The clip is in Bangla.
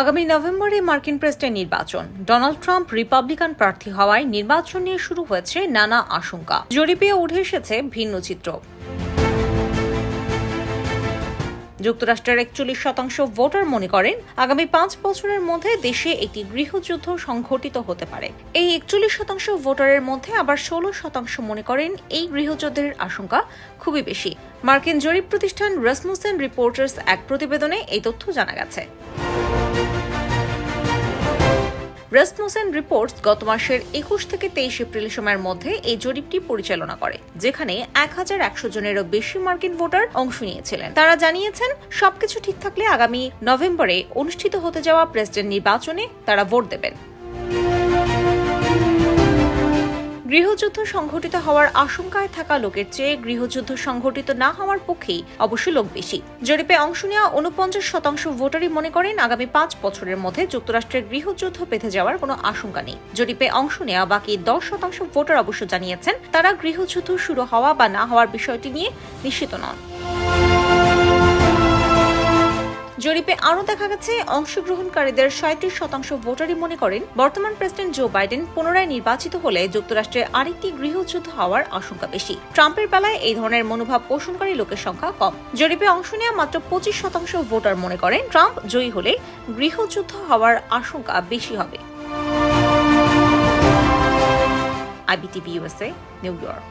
আগামী নভেম্বরে মার্কিন প্রেসিডেন্ট নির্বাচন। ডোনাল্ড ট্রাম্প রিপাবলিকান প্রার্থী হওয়ায় নির্বাচন নিয়ে শুরু হয়েছে নানা আশঙ্কা। জরিপে উঠে এসেছে ভিন্ন চিত্র। যুক্তরাষ্ট্রের একচল্লিশ শতাংশ ভোটার মনে করেন, আগামী পাঁচ বছরের মধ্যে দেশে একটি গৃহযুদ্ধ সংঘটিত হতে পারে। এই একচল্লিশ শতাংশ ভোটারের মধ্যে আবার ষোলো শতাংশ মনে করেন এই গৃহযুদ্ধের আশঙ্কা খুবই বেশি। মার্কিন জরিপ প্রতিষ্ঠান রাসমুসেন রিপোর্টার্স এক প্রতিবেদনে এই তথ্য জানা গেছে। রেসমোসেন রিপোর্টস গত মাসের একুশ থেকে তেইশ এপ্রিল সময়ের মধ্যে এই জরিপটি পরিচালনা করে, যেখানে এক হাজার একশো জনেরও বেশি মার্কিন ভোটার অংশ নিয়েছিলেন। তারা জানিয়েছেন, সবকিছু ঠিক থাকলে আগামী নভেম্বরে অনুষ্ঠিত হতে যাওয়া প্রেসিডেন্ট নির্বাচনে তারা ভোট দেবেন। গৃহযুদ্ধ সংঘটিত হওয়ার আশঙ্কায় থাকা লোকের চেয়ে গৃহযুদ্ধ সংঘটিত না হওয়ার পক্ষেই অবশ্য লোক বেশি। জরিপে অংশ নেওয়া উনপঞ্চাশ শতাংশ ভোটারই মনে করেন আগামী পাঁচ বছরের মধ্যে যুক্তরাষ্ট্রের গৃহযুদ্ধ পেতে যাওয়ার কোনো আশঙ্কা নেই। জরিপে অংশ নেওয়া বাকি দশ শতাংশ ভোটার অবশ্য জানিয়েছেন, তারা গৃহযুদ্ধ শুরু হওয়া বা না হওয়ার বিষয়টি নিয়ে নিশ্চিত নন। জরিপে আরও দেখা গেছে, অংশগ্রহণকারীদের সাঁত্রিশ শতাংশ ভোটারই মনে করেন বর্তমান প্রেসিডেন্ট জো বাইডেন পুনরায় নির্বাচিত হলে যুক্তরাষ্ট্রে আরেকটি গৃহযুদ্ধ হওয়ার আশঙ্কা বেশি। ট্রাম্পের বেলায় এই ধরনের মনোভাব পোষণকারী লোকের সংখ্যা কম। জরিপে অংশ নেওয়া মাত্র পঁচিশ শতাংশ ভোটার মনে করেন ট্রাম্প জয়ী হলে গৃহযুদ্ধ হওয়ার আশঙ্কা বেশি হবে। IBTV USA New York.